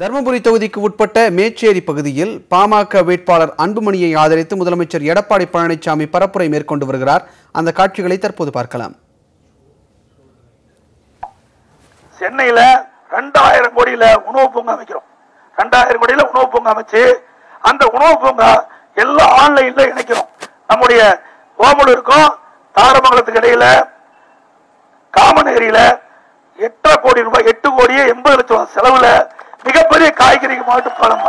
தருமபுரி தொகுதிக்கு உட்பட்ட மேச்சேரி பகுதியில் பாமக வேட்பாளர் அன்புமணியை ஆதரித்து முதலமைச்சர் எடப்பாடி பழனிசாமி பரப்புரை மேற்கொண்டு வருகிறார். அந்த காட்சிகளை தற்போது பார்க்கலாம். சென்னையில ரெண்டாயிரம் கோடியில உணவு பூங்கா அமைக்கிறோம் ரெண்டாயிரம் கோடியில உணவு பூங்கா அமைச்சு அந்த உணவு பூங்கா எல்லாம் ஆன்லைன்ல இணைக்கிறோம். நம்முடைய ஓமலூருக்கும் தாரமங்கலத்துக்கு இடையில காமநகரியில எட்டரை கோடி ரூபாய் எட்டு கோடியே எண்பது லட்சம் செலவுல மிகப்பெரிய காய்கறி மாவட்டம் பழம்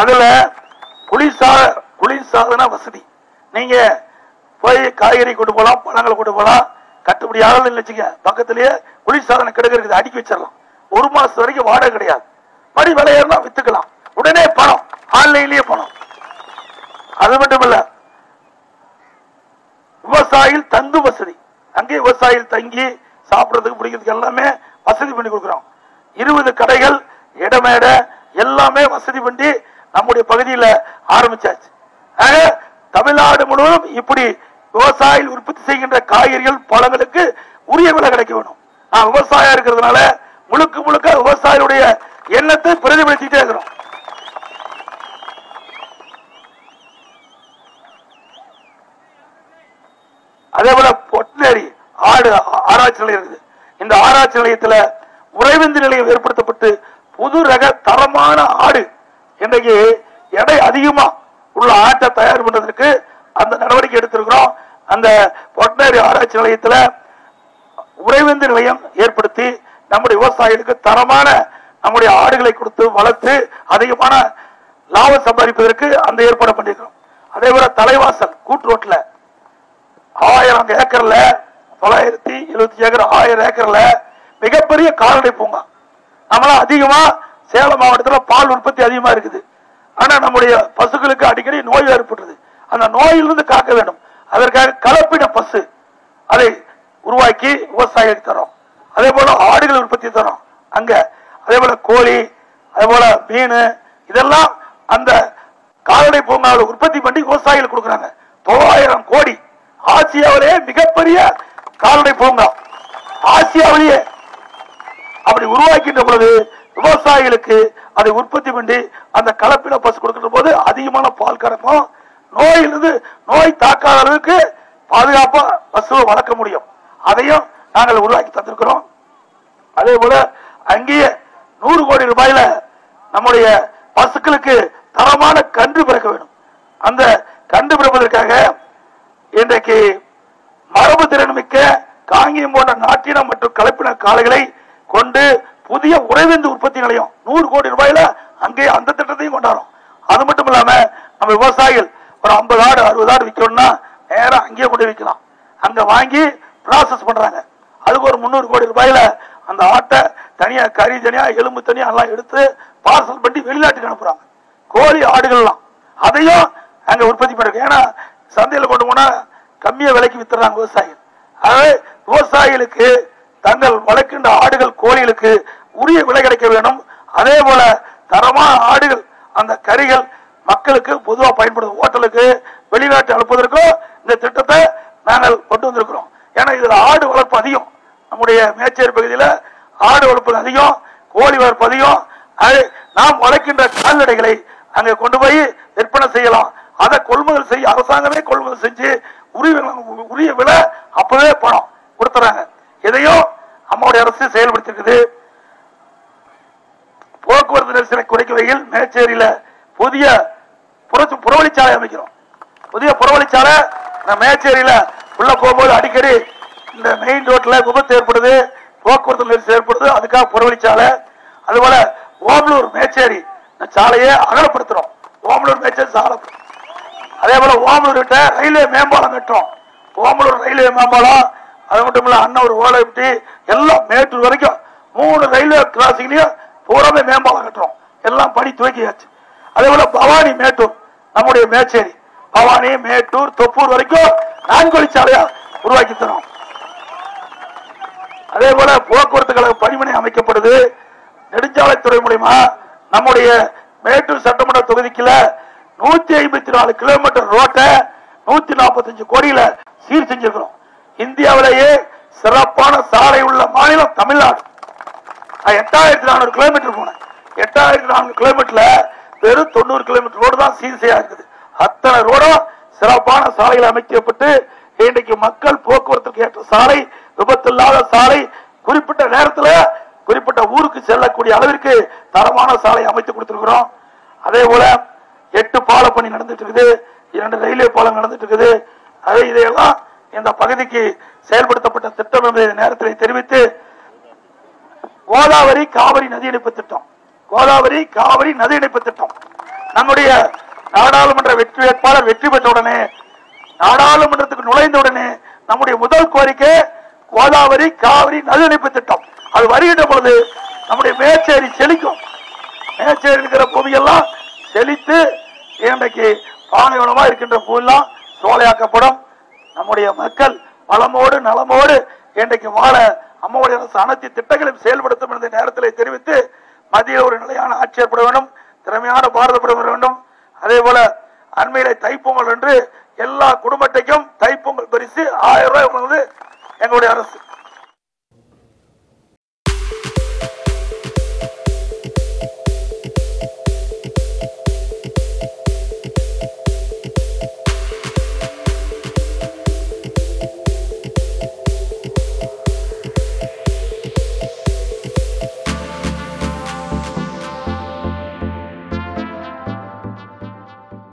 அதுல குளிர்சா குளிர்சாதன வசதி. நீங்க போய் காய்கறி கொண்டு போலாம் பழங்களை கொண்டு போலாம். கட்டுப்படி ஆகலன்னு வச்சுக்க பக்கத்திலேயே குளிர்சாதன கிடக்கு இருக்குது. அடுக்கி வச்சிடலாம். ஒரு மாசம் வரைக்கும் வாடகை கிடையாது. படி விலையேறினா வித்துக்கலாம். உடனே பணம். ஆன்லைன்லயே பணம். அது மட்டும் இல்ல விவசாயிகள் தங்கு வசதி. அங்கே விவசாயிகள் தங்கி சாப்பிடுறதுக்கு பிடிக்கிறதுக்கு எல்லாமே வசதி பண்ணி கொடுக்கிறோம். இருபது கடைகள் இடமேட எல்லாமே வசதி பண்ணி நம்முடைய பகுதியில் ஆரம்பிச்சாச்சு. ஆக, தமிழ்நாடு முழுவதும் இப்படி விவசாயிகள் உற்பத்தி செய்கின்ற காய்கறிகள் பழங்களுக்கு உரிய விலை கிடைக்க வேணும் நான் விவசாயம் இருக்கிறதுனால முழுக்க முழுக்க விவசாயிகளுடைய எண்ணத்தை பிரதிபலிச்சுட்டே இருக்கிறோம். அதே போல பொட்டினேரி ஆடு ஆராய்ச்சி நிலையம் இருக்குது. இந்த ஆராய்ச்சி நிலையத்தில் உறைவிந்து நிலையம் ஏற்படுத்தப்பட்டு புது ரக தரமான ஆடு இன்றைக்கு எடை அதிகமா உள்ள ஆட்டை தயார் பண்றதுக்கு அந்த நடவடிக்கை எடுத்திருக்கிறோம். அந்த பொட்டனரி ஆராய்ச்சி நிலையத்தில் உறைவிந்து நிலையம் ஏற்படுத்தி நம்முடைய விவசாயிகளுக்கு தரமான நம்முடைய ஆடுகளை கொடுத்து வளர்த்து அதிகமான லாபம் சம்பாதிப்பதற்கு அந்த ஏற்பாடு பண்ணியிருக்கிறோம். அதே போல தலைவாசல் கூட்டு ரோட்டில் ஆயிரம் ஏக்கர்ல தொள்ளாயிரத்தி எழுபத்தி ஏக்கர் ஆயிரம் ஏக்கர்ல மிகப்பெரிய கால்நடை பூங்கா. நம்மளாம் அதிகமா சேலம் மாவட்டத்தில் பால் உற்பத்தி அதிகமா இருக்குது. ஆனா நம்முடைய பசுக்களுக்கு அடிக்கடி நோய் ஏற்படுறது அந்த நோயிலிருந்து காக்க வேண்டும். அதற்காக கலப்பின பசு அதை உருவாக்கி விவசாயிகளுக்கு தரோம் அதே போல ஆடுகள் உற்பத்தி தரோம் அங்க அதே போல கோழி அதே போல மீன் இதெல்லாம் அந்த கால்நடை பூங்காவில் உற்பத்தி பண்ணி விவசாயிகள் கொடுக்குறாங்க. தொள்ளாயிரம் கோடி. ஆசியாவிலேயே மிகப்பெரிய கால்நடை பூங்கா. ஆசியாவிலேயே அப்படி உருவாக்கின்ற பொழுது விவசாயிகளுக்கு அதை உற்பத்தி பண்ணி அந்த கலப்பில பசு கொடுக்கின்ற போது அதிகமான பால் கறக்கும். நோயிலிருந்து நோய் தாக்காத அளவுக்கு பாதுகாப்பா பசுவை வளர்க்க முடியும். அதையும் நாங்கள் உருவாக்கி தந்திருக்கிறோம். அதே போல அங்கேயே நூறு கோடி ரூபாயில நம்முடைய பசுக்களுக்கு தரமான கன்று பிறக்க வேண்டும். அந்த கன்று பிறப்பதற்காக இன்றைக்கு நாட்டினம் மற்றும் கலப்பின காலைகளை கொண்டு புதிய உறைவிந்து உற்பத்தி நிலையம் நூறு கோடி ரூபாயில அங்கே அந்த திட்டத்தையும் கொண்டாடும் அது மட்டும் இல்லாம நம்ம விவசாயிகள் ஒரு ஐம்பது ஆடு அறுபது ஆடு விற்கணும்னா நேரம் அங்கேயே கொண்டு விற்கலாம். அங்க வாங்கி ப்ராசஸ் பண்றாங்க. அதுக்கு ஒரு முந்நூறு கோடி ரூபாயில அந்த ஆட்டை தனியா கறி தனியா எலும்பு தனியா எல்லாம் எடுத்து பார்சல் பண்ணி வெளிநாட்டுக்கு அனுப்புறாங்க. கோழி ஆடுகள்லாம் அதையும் அங்க உற்பத்தி பண்றாங்க ஏன்னா சந்தையில கொண்டு போனா கம்மியா விலைக்கு வித்துறாங்க விவசாயிகள். ஆகவே விவசாயிகளுக்கு தங்கள் வளர்க்கின்ற ஆடுகள் கோழிகளுக்கு உரிய விலை கிடைக்க வேண்டும். அதே போல தரமான ஆடுகள் அந்த கறிகள் மக்களுக்கு பொதுவாக பயன்படும் ஹோட்டலுக்கு வெளிநாட்டு அனுப்புவதற்கும் இந்த திட்டத்தை நாங்கள் கொண்டு வந்திருக்கிறோம். ஏன்னா இதுல ஆடு வளர்ப்பு அதிகம். நம்முடைய மேச்சேரி பகுதியில ஆடு வளர்ப்பு அதிகம் கோழி வளர்ப்பு அதிகம். அது நாம் வளர்க்கின்ற கால்நடைகளை அங்கே கொண்டு போய் விற்பனை செய்யலாம். அதை கொள்முதல் செய்ய அரசாங்கமே கொள்முதல் செஞ்சு உரிய உரிய விலை அப்பவே பணம். திட்டம் செயல்படுத்திருக்குது? போக்குவரத்து நெரிசலை குறைக்க வகையில் மேச்சேரியில புதிய புறவழிச்சாலை அமைக்கிறோம். புதிய புறவழிச்சாலை மேச்சேரியில உள்ள போகும்போது அடிக்கடி இந்த மெயின் ரோட்ல விபத்து ஏற்படுது போக்குவரத்து நெரிசல் ஏற்படுது அதுக்காக புறவழிச்சாலை. அதுபோல ஓமலூர் மேச்சேரி சாலையை அகலப்படுத்துறோம். ஓமலூர் மேச்சேரி சாலை. அதே போல ஓமலூர் கிட்ட ரயில்வே மேம்பாலம் கட்டுறோம். ஓமலூர் ரயில்வே மேம்பாலம் அது மட்டும் இல்ல அண்ணன் ஒரு ஓலை எல்லாம் மேட்டூர் வரைக்கும் மூணு ரயில்வே கிராசிங்லயும் பூராமே மேம்பாலம் கட்டுறோம். எல்லாம் பணி துவக்கியாச்சு. அதே போல பவானி மேட்டூர் நம்முடைய மேச்சேரி. பவானி மேட்டூர் தொப்பூர் வரைக்கும் நான்கொழி சாலையா உருவாக்கி தரோம். அதே போல போக்குவரத்து கழக பணிமனை அமைக்கப்படுது. நெடுஞ்சாலைத்துறை மூலியமா நம்முடைய மேட்டூர் சட்டமன்ற தொகுதிக்குள்ள நூத்தி ஐம்பத்தி நாலு கிலோமீட்டர் ரோட்டை நூத்தி நாற்பத்தஞ்சு கோடியில சீர் செஞ்சிருக்கிறோம். இந்தியாவிலேயே சிறப்பான சாலை உள்ள மாநிலம் தமிழ்நாடு. எட்டாயிரத்தி நானூறு கிலோமீட்டர் போனேன். எட்டாயிரத்தி நானூறு கிலோமீட்டர்ல வெறும் தொண்ணூறு கிலோமீட்டர் ரோடு தான் சீசையா இருக்குது அத்தனை ரோடும் சிறப்பான சாலைகள் அமைக்கப்பட்டு இன்றைக்கு மக்கள் போக்குவரத்துக்கு ஏற்ற சாலை விபத்து இல்லாத சாலை குறிப்பிட்ட நேரத்தில் குறிப்பிட்ட ஊருக்கு செல்லக்கூடிய அளவிற்கு தரமான சாலை அமைத்து கொடுத்திருக்கிறோம். அதே போல எட்டு பால பணி நடந்துட்டு இருக்குது. இரண்டு ரயில்வே பாலம் நடந்துட்டு இருக்குது. அதே இதையெல்லாம் இந்த பகுதிக்கு செயல்படுத்தப்பட்ட திட்டம் என்பதை நேரத்தில் தெரிவித்து கோதாவரி காவிரி நதி இணைப்பு திட்டம். கோதாவரி காவிரி நதி இணைப்பு திட்டம். நம்முடைய நாடாளுமன்ற வெற்றி வேட்பாளர் வெற்றி பெற்ற உடனே நாடாளுமன்றத்துக்கு நுழைந்தவுடனே நம்முடைய முதல் கோரிக்கை கோதாவரி காவிரி நதி இணைப்பு திட்டம். அது வருகின்ற பொழுது நம்முடைய மேச்சேரி செழிக்கும். மேச்சேரி இருக்கிற பூமியெல்லாம் செழித்து இன்றைக்கு பாலைவனமா இருக்கின்ற பூவெல்லாம் சோலையாக்கப்படும். நம்முடைய மக்கள் பலமோடு நலமோடு இன்றைக்கு வாழ அம்மாவுடைய அரசு அனைத்து திட்டங்களையும் செயல்படுத்தும் என்ற நேரத்தில் தெரிவித்து மத்திய ஒரு நிலையான ஆட்சி ஏற்பட வேண்டும் திறமையான பாரத பிரதமர் வேண்டும். அதே போல அண்மையில தைப்பொங்கல் என்று எல்லா குடும்பத்தையும் தைப்பொங்கல் பரிசு ஆயிரம் ரூபாய் வழங்குவது எங்களுடைய அரசு.